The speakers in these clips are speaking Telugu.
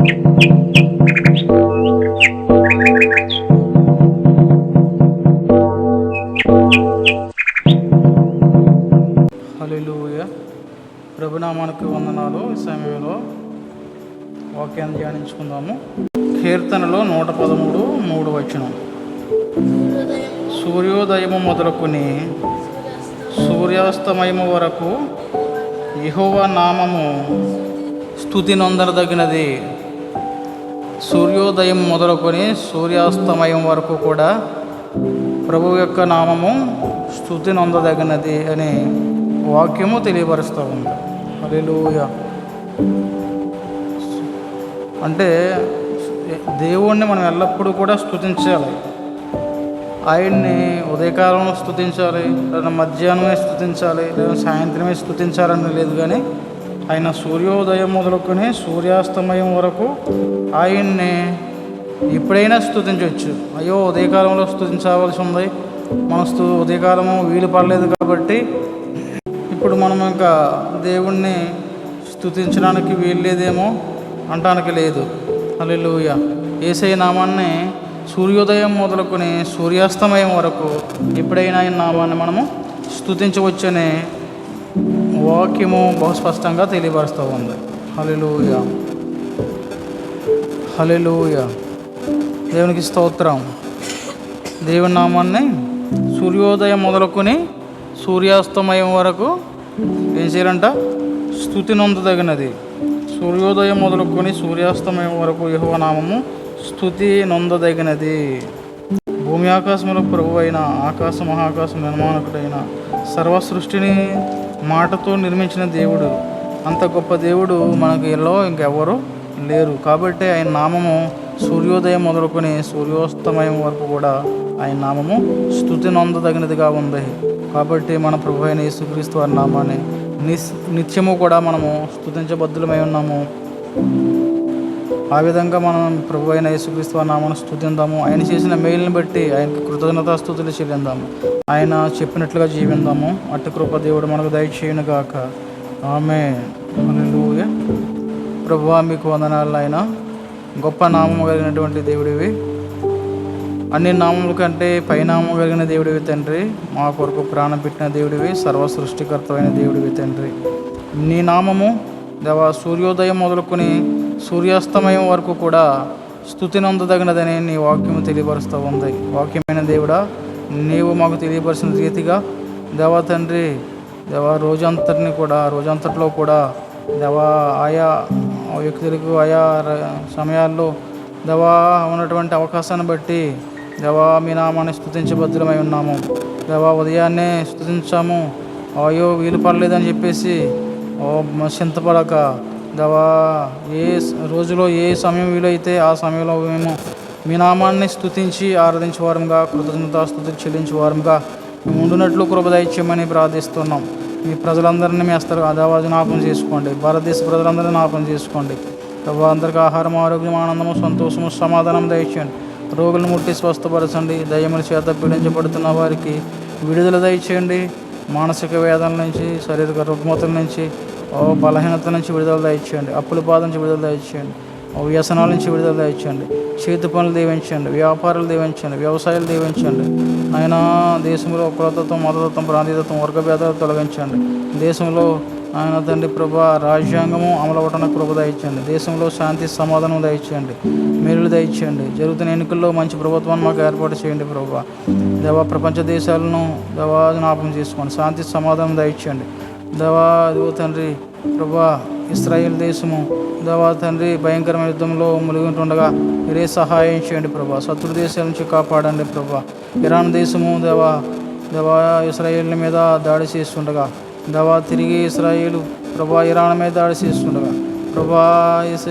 హల్లెలూయా. ప్రభునామానికి వందనాలు. ఈ సమయంలో వాక్యాన్ని ధ్యానించుకుందాము. కీర్తనలో నూట పదమూడు మూడు వచనం. సూర్యోదయము మొదలుకొని సూర్యాస్తమయము వరకు యహోవ నామము స్థుతి నొందరదగినది సూర్యోదయం మొదలుకొని సూర్యాస్తమయం వరకు కూడా ప్రభు యొక్క నామము స్థుతి నొందదగినది అని వాక్యము తెలియపరుస్తూ ఉంది. హల్లెలూయా. అంటే దేవుణ్ణి మనం ఎల్లప్పుడూ కూడా స్థుతించాలి. ఆయన్ని ఉదయకాలంలో స్థుతించాలి లేదా మధ్యాహ్నమే స్థుతించాలి లేదా సాయంత్రమే స్థుతించాలని లేదు కానీ ఆయన సూర్యోదయం మొదలుకొని సూర్యాస్తమయం వరకు ఆయన్ని ఎప్పుడైనా స్థుతించవచ్చు అయ్యో ఉదయకాలంలో స్థుతించవలసి ఉంది. మన స్థు ఉదయకాలము వీలు పడలేదు కాబట్టి ఇప్పుడు మనం ఇంకా దేవుణ్ణి స్థుతించడానికి వీల్లేదేమో అంటానికి లేదు. అల్లెలుయ ఏసై నామాన్ని సూర్యోదయం మొదలుకొని సూర్యాస్తమయం వరకు ఎప్పుడైనా ఆయన నామాన్ని మనము స్థుతించవచ్చనే వాక్యము బహు స్పష్టంగా తెలియపరుస్తూ ఉంది. హల్లెలూయా. హల్లెలూయా. దేవునికి స్తోత్రం. దేవుని నామాన్ని సూర్యోదయం మొదలుకొని సూర్యాస్తమయం వరకు ఏం చేయాలంట? స్థుతి నొందదగినది. సూర్యోదయం మొదలుకొని సూర్యాస్తమయం వరకు యెహోవా నామము స్థుతి నొందదగినది. భూమి ఆకాశంలో ప్రభు అయిన ఆకాశ మహాకాశం నిర్మాణకుడైన సర్వ సృష్టిని మాటతో నిర్మించిన దేవుడు. అంత గొప్ప దేవుడు మనకు ఎల్లో ఇంకెవరు లేరు. కాబట్టి ఆయన నామము సూర్యోదయం మొదలుకొని సూర్యోస్తమయం వరకు కూడా ఆయన నామము స్థుతి నొందదగినదిగా ఉంది. కాబట్టి మన ప్రభు అయిన యేసుక్రీస్తు వారి నామాన్ని నిస్ నిత్యము కూడా మనము స్థుతించబద్ధులమై ఉన్నాము. ఆ విధంగా మనం ప్రభు అయిన యేసుక్రీస్తు నామను స్థుతిందాము ఆయన చేసిన మేలుని బట్టి ఆయనకి కృతజ్ఞతా స్థుతులు చెల్లిందాము. ఆయన చెప్పినట్లుగా జీవిందాము. అట్టి కృప దేవుడు మనకు దయచేయను గాక ఆమె ప్రభు ప్రభువా మీకు వందనాలు ఆయన గొప్ప నామము కలిగినటువంటి దేవుడివి. అన్ని నామముల కంటే పైనామం కలిగిన దేవుడివి తండ్రి. మా కొరకు ప్రాణం పెట్టిన దేవుడివి. సర్వ సృష్టికర్తమైన దేవుడివి తండ్రి. నీ నామము దేవ సూర్యోదయం మొదలుకొని సూర్యాస్తమయం వరకు కూడా స్థుతి నొందదగినదని నీ వాక్యము తెలియపరుస్తూ ఉంది. వాక్యమైన దేవుడా నీవు మాకు తెలియపరిచిన రీతిగా దేవా తండ్రి దేవా రోజంతటిని కూడా రోజంతట్లో కూడా దేవా ఆయా వ్యక్తులకు ఆయా సమయాల్లో దేవా ఉన్నటువంటి అవకాశాన్ని బట్టి దేవా మీ నామాన్ని స్థుతించబద్ధులమై ఉన్నాము. దేవా ఉదయాన్నే స్థుతించాము. అయ్యో వీలు పడలేదని చెప్పేసి ఓ చింతపడక దవా ఏ రోజులో ఏ సమయం వీలైతే ఆ సమయంలో మేము మీ నామాన్ని స్థుతించి ఆరాధించేవారంగా కృతజ్ఞతాస్థుతి చెల్లించేవారంగా చెల్లించే వారంగా మేము ఉండునట్లు కృప ప్రార్థిస్తున్నాం. మీ ప్రజలందరినీ మీ అస్తారు అదావాజు జ్ఞాపం చేసుకోండి. భారతదేశ ప్రజలందరినీ జ్ఞాపం చేసుకోండి. ప్రభు అందరికీ ఆహారం ఆరోగ్యం ఆనందము సంతోషము సమాధానం దయచేయండి. రోగులను ముట్టి స్వస్థపరచండి. దయ్యముల చేత పీడించబడుతున్న వారికి విడుదల దయచేయండి. మానసిక వేదన నుంచి శారీరక రుగ్మతల నుంచి ఓ బలహీనత నుంచి విడుదల దయచేయండి. అప్పుల బాధ నుంచి విడుదల దయచేయండి. ఓ వ్యసనాల నుంచి విడుదల దయచేయండి. చేతి పనులు దీవించండి. వ్యాపారాలు దీవించండి. వ్యవసాయాలు దీవించండి. ఆయన దేశంలో కులతత్వం మతతత్వం ప్రాంతీయతత్వం వర్గభేదాలు తొలగించండి. దేశంలో ఆయన తండ్రి ప్రభా రాజ్యాంగము అమలవటన కృప దయచేయండి. దేశంలో శాంతి సమాధానం దయచేయండి. మేలులు దయచేయండి. జరుగుతున్న ఎన్నికల్లో మంచి ప్రభుత్వాన్ని మాకు ఏర్పాటు చేయండి ప్రభా. దేవా ప్రపంచ దేశాలను దేవా జ్ఞాపం చేసుకోండి. శాంతి సమాధానం దయచేయండి. దవా అదిగో తండ్రి ప్రభా ఇస్రాయేల్ దేశము. దవా తండ్రి భయంకరమైన యుద్ధంలో మునిగింటుండగా మీరే సహాయం చేయండి ప్రభా. శత్రు దేశాల నుంచి కాపాడండి ప్రభా. ఇరాన్ దేశము దేవా దేవా ఇస్రాయేల్ మీద దాడి చేస్తుండగా దేవా తిరిగి ఇస్రాయేలు ప్రభా ఇరాన్ మీద దాడి చేస్తుండగా ప్రభా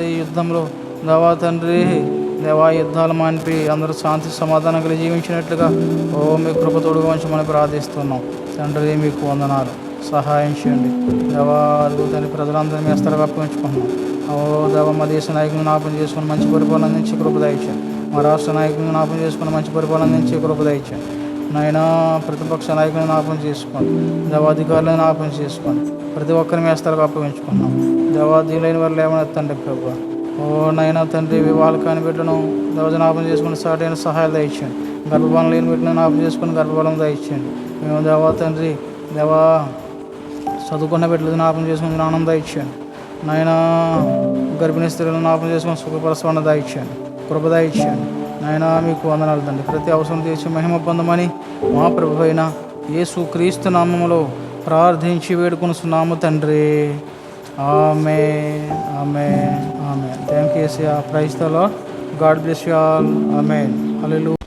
ఈ యుద్ధంలో దేవా తండ్రి దేవా యుద్ధాలు మానిపి అందరూ శాంతి సమాధానం కలిగి జీవించినట్లుగా ఓ మీ కృప తోడుగా ఉంచమని ప్రార్థిస్తున్నాం. తండ్రి మీకు వందనాలు. సహాయం చేయండి. దేవా అద్భుతాన్ని ప్రజలందరినీ మీ అస్తలుగా ఓ దేవ మా దేశ నాయకులను జ్ఞాపం చేసుకుని మంచి పరిపాలన అందించి కృప మా రాష్ట్ర నాయకులను జ్ఞాపం చేసుకుని మంచి పరిపాలన అందించి కృప నైనా నాయన ప్రతిపక్ష నాయకులను జ్ఞాపం చేసుకోండి. దేవాధికారులను జ్ఞాపం చేసుకోండి. ప్రతి ఒక్కరిని మీ అస్తలుగా అప్పగించుకున్నాం దేవాదీలైన ఏమైనా తండ్రి ప్రభు ఓ నైనా తండ్రి వివాహాలు కాని బిడ్డలను దేవజనాపం చేసుకుని సాటైన సహాయాలు దయచేయండి. గర్భఫలం లేని బిడ్డను జ్ఞాపం చేసుకుని గర్భఫలం దయచేయండి. మేము దేవా తండ్రి దేవా చదువుకున్న బిడ్డలు జ్ఞాపం చేసుకుని జ్ఞానం దాయిచ్చాను నాయన గర్భిణీ స్త్రీలను జ్ఞాపం చేసుకుని సుఖపరచమని దాయిచ్చాను కృప దాయిచ్చాను నాయన మీకు వందనాలు తండ్రి. ప్రతి అవసరం తీర్చి మహిమ పొందమని మా ప్రభు అయిన యేసు క్రీస్తు నామములో ప్రార్థించి వేడుకొనుచున్నాము తండ్రి. ఆమె ఆమె ఆమె thank you praise the lord God bless you all ఆమె హలో